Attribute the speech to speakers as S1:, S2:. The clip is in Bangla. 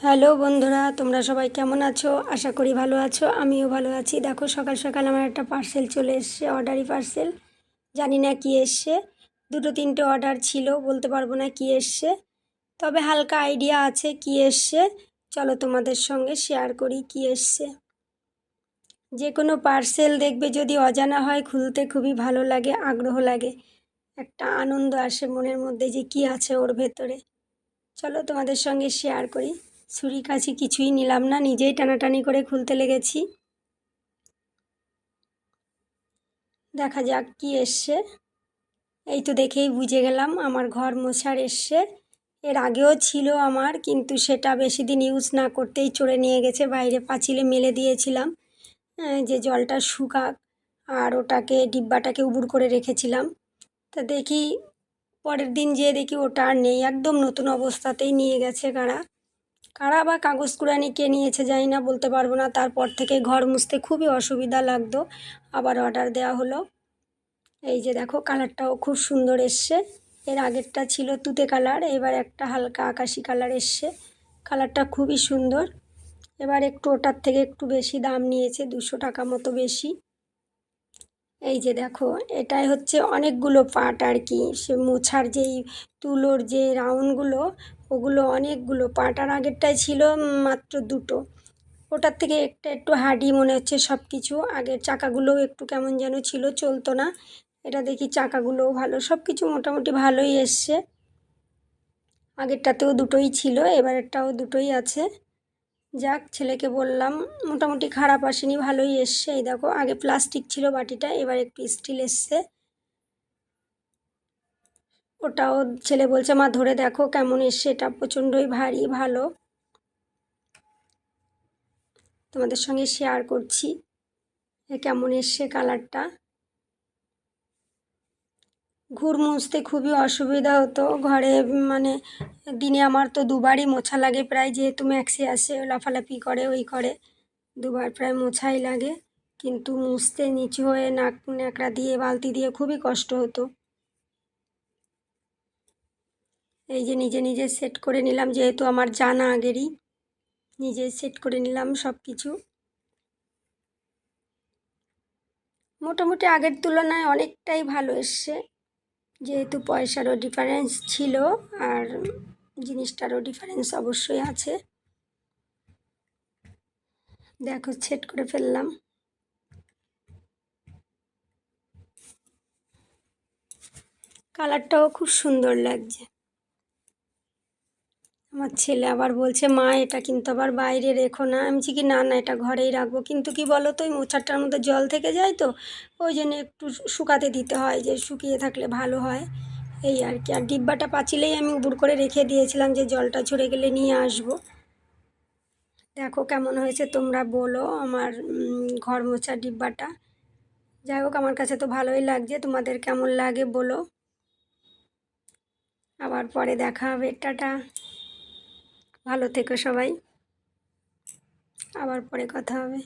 S1: হ্যালো বন্ধুরা, তোমরা সবাই কেমন আছো? আশা করি ভালো আছো, আমিও ভালো আছি। দেখো, সকাল সকাল আমার একটা পার্সেল চলে এসছে অর্ডারি পার্সেল জানি না কি এসছে। দুটো তিনটে অর্ডার ছিল, বলতে পারব না কি এসছে। তবে হালকা আইডিয়া আছে কি এসছে। চলো তোমাদের সঙ্গে শেয়ার করি কি এসছে। যে কোনো পার্সেল দেখবে যদি অজানা হয়, খুলতে খুবই ভালো লাগে, আগ্রহ লাগে। একটা আনন্দ আসে মনের মধ্যে যে কি আছে ওর ভেতরে। চলো তোমাদের সঙ্গে শেয়ার করি। ছুরি কাছি কিছুই নিলাম না, নিজেই টানাটানি করে খুলতে লেগেছি। দেখা যাক কি এসছে। এই তো দেখেই বুঝে গেলাম আমার ঘর মোছার এসছে। এর আগেও ছিল আমার, কিন্তু সেটা বেশি দিন ইউজ না করতেই চড়ে নিয়ে গেছে, বাইরে পাঁচিলে মেলে দিয়েছিলাম যে জলটা শুকাক আর ওটাকে, ডিব্বাটাকে উবুর করে রেখেছিলাম। তা দেখি পরের দিন যেয়ে দেখি ওটা আর নেই, একদম নতুন অবস্থাতেই নিয়ে গেছে কারা কারা বা কাগজ কুড়ানি কে নিয়েছে জানি না, বলতে পারব না। তারপর থেকে ঘর মুছতে খুবই অসুবিধা লাগতো। আবার অর্ডার দেওয়া হলো। এই যে দেখো কালারটাও খুব সুন্দর এসছে। এর আগেরটা ছিল তুতে কালার এবার একটা হালকা আকাশি কালার এসছে। কালারটা খুবই সুন্দর। এবার একটু ওটার থেকে একটু বেশি দাম নিয়েছে, দুশো টাকা মতো বেশি। এই যে দেখো, এটাই হচ্ছে অনেকগুলো পার্ট আর কি। সে মোছার যেই তুলোর যে রাউন্ডগুলো ওগুলো অনেকগুলো পার্ট আর আগেরটাই ছিল মাত্র দুটো। ওটার থেকে একটা একটু হার্ডি মনে হচ্ছে সব কিছু আগের চাকাগুলোও একটু কেমন যেন ছিল, চলতো না। এটা দেখি চাকাগুলোও ভালো। সব কিছু মোটামুটি ভালোই এসছে। আগেরটাতেও দুটোই ছিল, এবারেরটাও দুটোই আছে। যাক, ছেলেকে বললাম, মোটামুটি খারাপ আসেনি, ভালোই এসছে। এই দেখো, আগে প্লাস্টিক ছিল বাটিটা, এবার একটু স্টিল এসছে। ওটাও ছেলে বলছে, মা, ধরে দেখো কেমন এসছে, এটা প্রচণ্ডই ভারী, ভালো। তোমাদের সঙ্গে শেয়ার করছি কেমন এসছে কালারটা ঘুর মুছতে খুবই অসুবিধা হতো। ঘরে মানে দিনে আমার তো দুবারই মোছা লাগে প্রায়, যেহেতু ম্যাক্সি আসে, লাফালাফি করে, ওই করে। দুবার প্রায় মোছাই লাগে। কিন্তু মুছতে নিচু হয়ে নাক, ন্যাকড়া দিয়ে, বালতি দিয়ে খুবই কষ্ট হতো। এই যে নিজে নিজে সেট করে নিলাম, যেহেতু আমার জানা আগেরই। নিজে সেট করে নিলাম সব কিছু মোটামুটি আগের তুলনায় অনেকটাই ভালো এসছে। যেহেতু পয়সারও ডিফারেন্স ছিল আর জিনিসটারও ডিফারেন্স অবশ্যই আছে। দেখো সেট করে ফেললাম। কালারটাও খুব সুন্দর লাগছে। আমার ছেলে আবার বলছে, মা, এটা কিন্তু আবার বাইরে রেখো না। আমি কি, না না, এটা ঘরেই রাখব। কিন্তু কি বলো তো ওই মোচারটার মধ্যে জল থেকে যায় তো, ওই জন্য একটু শুকাতে দিতে হয় যে শুকিয়ে থাকলে ভালো হয়। এই আর কি। আর ডিব্বাটা পাচিলেই আমি উবুর করে রেখে দিয়েছিলাম যে জলটা ঝরে গেলে নিয়ে আসব। দেখো কেমন হয়েছে, তোমরা বলো আমার ঘর মোছার ডিব্বাটা। যাই হোক, আমার কাছে তো ভালোই লাগছে, তোমাদের কেমন লাগে বলো। আবার পরে দেখা হবে, টাটা। ভালো থেকো সবাই। আবার পরে কথা হবে।